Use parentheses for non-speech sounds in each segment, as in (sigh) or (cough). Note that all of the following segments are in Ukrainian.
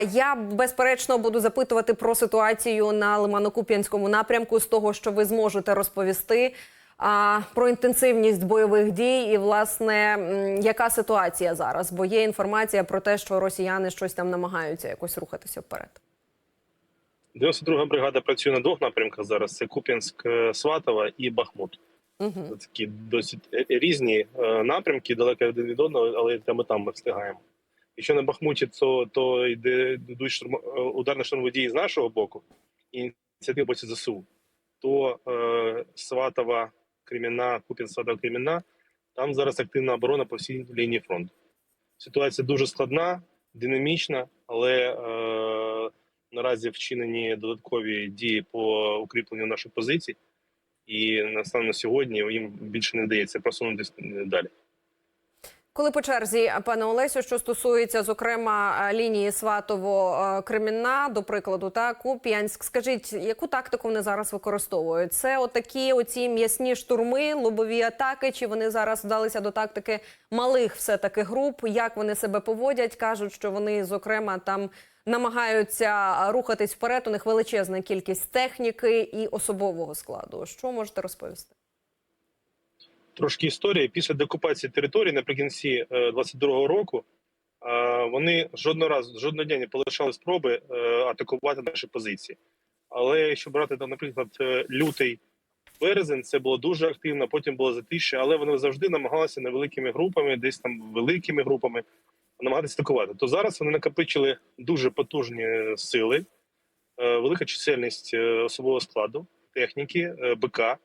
Я безперечно буду запитувати про ситуацію на Лимано-Куп'янському напрямку з того, що ви зможете розповісти. А про інтенсивність бойових дій і власне яка ситуація зараз? Бо є інформація про те, що росіяни щось там намагаються якось рухатися вперед. 92 бригада працює на двох напрямках зараз: це Куп'янськ, е, Сватова і Бахмут. Угу. Це такі досить е, різні е, напрямки, далеко від одного, але там і там ми встигаємо. Якщо на Бахмуті, то, то йде йдуть штурм, е, ударно штурмові дії з нашого боку, ініціатива боці ЗСУ, то е, Сватова, Креміна, Куп'янськ, Сватова, Креміна, там зараз активна оборона по всій лінії фронту. Ситуація дуже складна, динамічна, але е, наразі вчинені додаткові дії по укріпленню наших позицій, і на сьогодні їм більше не вдається просунутися далі. Коли по черзі, пане Олесю, що стосується зокрема е, лінії Сватово-Кремінна, до прикладу, та Куп'янськ, скажіть, яку тактику вони зараз використовують? Це отакі оці м'ясні штурми, лобові атаки? Чи вони зараз вдалися до тактики малих все таки груп? Як вони себе поводять? кажуть, що вони зокрема там намагаються рухатись вперед. У них величезна кількість техніки і особового складу. Що можете розповісти? Трошки історії. Після деокупації території наприкінці е, 22-го року е, вони жодного разу, жодного дня не полишали спроби е, атакувати наші позиції. Але якщо брати там, наприклад, е, лютий березень, це було дуже активно. Потім було затишчя, але вони завжди намагалися невеликими групами, десь там великими групами намагатися атакувати. То зараз вони накопичили дуже потужні сили, е, велика чисельність е, особового складу, техніки, е, БК.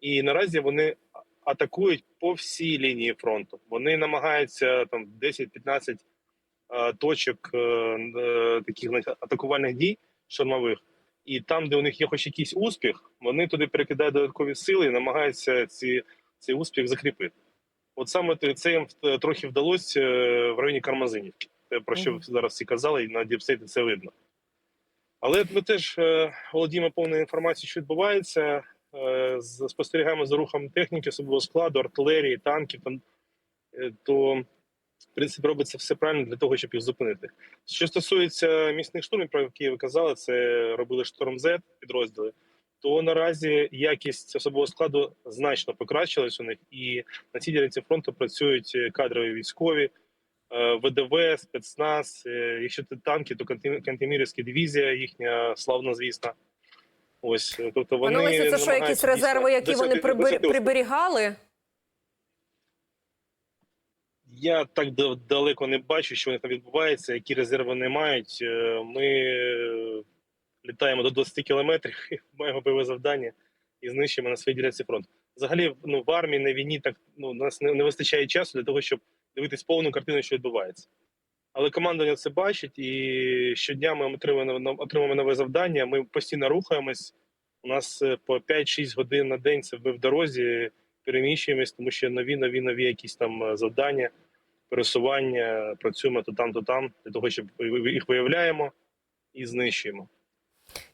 І наразі вони атакують по всій лінії фронту. Вони намагаються там 10-15 е, точок е, е, таких атакувальних дій штурмових. І там, де у них є хоч якийсь успіх, вони туди перекидають додаткові сили і намагаються ці, цей успіх закріпити. От саме це їм трохи вдалося в районі Кармазинівки, про що зараз всі казали, і на діпсейті це видно. Але ми теж володіємо повною інформацією, що відбувається. Е, спостерігаємо за рухом техніки, особового складу, артилерії, танків. Там, е, то, в принципі, робиться все правильно для того, щоб їх зупинити. Що стосується місних штурмів, про які ви казали, це робили шторм Z підрозділи. То наразі якість особового складу значно покращилась у них, і на цій ділянці фронту працюють е, кадрові військові, ВДВ, спецназ. Якщо це танки, то Кантемірівська дивізія, їхня славна звісна. Ось, е, тобто вони Пане Олесю, це що якісь резерви, які вони прибер- приберігали? Я так далеко не бачу, що у них там відбувається, які резерви вони мають. Е, Ми літаємо до 20 кілометрів, (laughs) маємо бойове завдання і знищуємо на своїй ділянці фронту. Взагалі, ну в армії на війні так ну у нас не, не вистачає часу для того, щоб дивитись повну картину, що відбувається. Але командування це бачить, і щодня ми отримуємо, отримуємо нове завдання. Ми постійно рухаємось. У нас е, по 5-6 годин на день це ми в дорозі переміщуємось, тому що нові, нові, нові якісь там е, завдання, пересування. Працюємо то там, то там, для того, щоб їх виявляємо і знищуємо.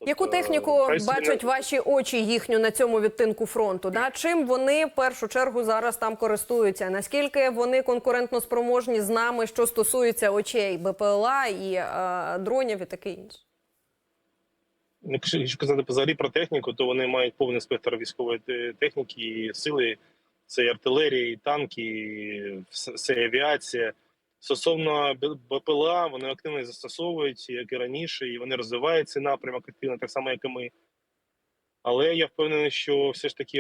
Яку Тобто, техніку бачать ваші очі їхню на цьому відтинку фронту? Да? Чим вони в першу чергу зараз там користуються? Наскільки вони конкурентно спроможні з нами, що стосується очей БПЛА і е, дронів і таке інше? Якщо казати взагалі про техніку, то вони мають повний спектр військової техніки і сили. Це і артилерія, і танки, і все все авіація. Стосовно БПЛА, вони активно застосовують, як і раніше, і вони розвивають цей напрямок активно, так само, як і ми. Але я впевнений, що все ж таки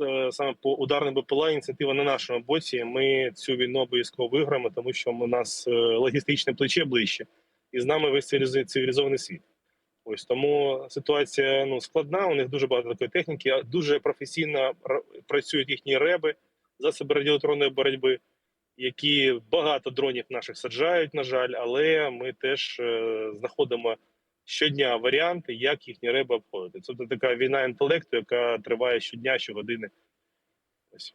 е, саме по ударним БПЛА ініціатива на нашому боці. Ми цю війну обов'язково виграємо, тому що у нас е, логістичне плече ближче, і з нами весь цивілізований- світ. Ось тому ситуація ну складна. У них дуже багато такої техніки, дуже професійно працюють їхні реби, засоби радіоелектронної боротьби, які багато дронів наших саджають, на жаль, але ми теж е, знаходимо щодня варіанти, як їхні реби обходити. Це така війна інтелекту, яка триває щодня, щогодини. Ось.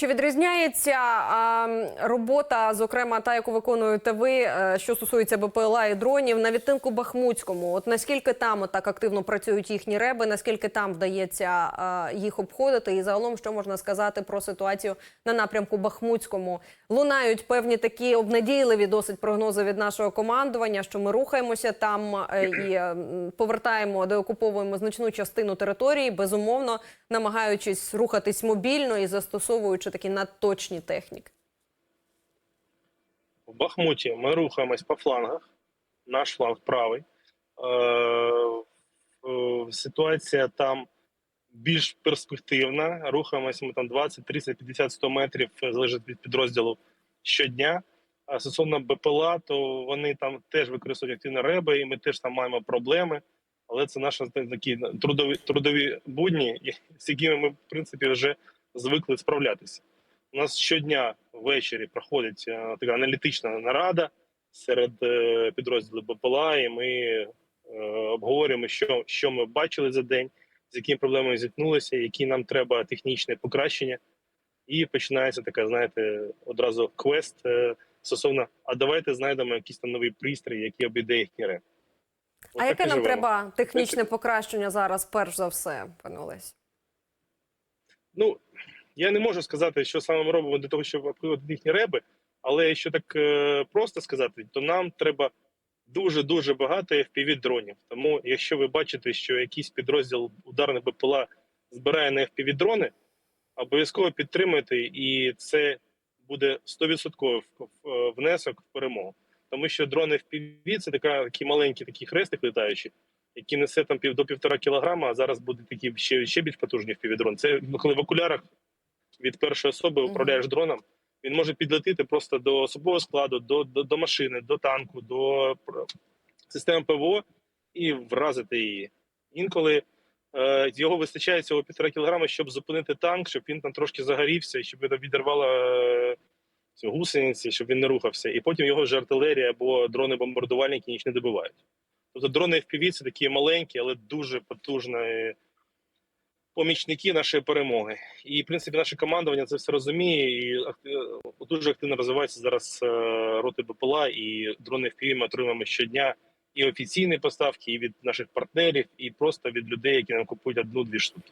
Чи відрізняється а, робота, зокрема та, яку виконуєте ви, е, що стосується БПЛА і дронів, на відтинку Бахмутському? От наскільки там так активно працюють їхні реби, наскільки там вдається а, їх обходити? І загалом, що можна сказати про ситуацію на напрямку Бахмутському? Лунають певні такі обнадійливі досить прогнози від нашого командування, що ми рухаємося там е, і е, повертаємо, деокуповуємо значну частину території, безумовно намагаючись рухатись мобільно і застосовуючи такі надточні техніки. В Бахмуті ми рухаємось по флангах. Наш фланг правий. Е, е, Ситуація там більш перспективна. Рухаємось ми там 20, 30, 50, 100 метрів, е, залежить від підрозділу щодня. А стосовно БПЛА, то вони там теж використовують активно реби, і ми теж там маємо проблеми. Але це наші такі трудові трудові будні, (laughs) з якими ми в принципі вже звикли справлятися. У нас щодня ввечері проходить е, така аналітична нарада серед е, підрозділів БПЛА, і ми е, обговорюємо, що, що ми бачили за день, з якими проблемами зіткнулися, які нам треба технічне покращення. І починається така, знаєте, одразу квест стосовно: а давайте знайдемо якийсь там новий пристрій, який обійде їхні реп. А яке нам треба технічне покращення зараз, перш за все, пане Олесь? Ну я не можу сказати, що саме ми робимо для того, щоб обходити їхні реби, але якщо так е, просто сказати, то нам треба дуже дуже багато fpv дронів. Тому, якщо ви бачите, що якийсь підрозділ ударних БПЛА збирає на fpv дрони, обов'язково підтримуйте, і це буде 100% внесок в перемогу. Тому що дрони FPV – це така такі маленькі такі хрестик літаючі, які несе там пів до півтора кілограма, а зараз буде такі ще, ще більш потужні FPV-дрон. Це коли в окулярах від першої особи управляєш дроном, він може підлетіти просто до особового складу, до, до, до машини, до танку, до системи ПВО і вразити її. Інколи е, його вистачає цього півтора кілограма, щоб зупинити танк, щоб він там трошки загорівся, і щоб відірвало е, гусениці, щоб він не рухався. І потім його вже артилерія або дрони-бомбардувальники ніч не добивають. Тобто дрони FPV – це такі маленькі, але дуже потужні помічники нашої перемоги. І в принципі наше командування це все розуміє і дуже активно розвивається зараз е, роти БПЛА і дрони FPV ми отримуємо щодня і офіційні поставки, і від наших партнерів, і просто від людей, які нам купують одну-дві штуки.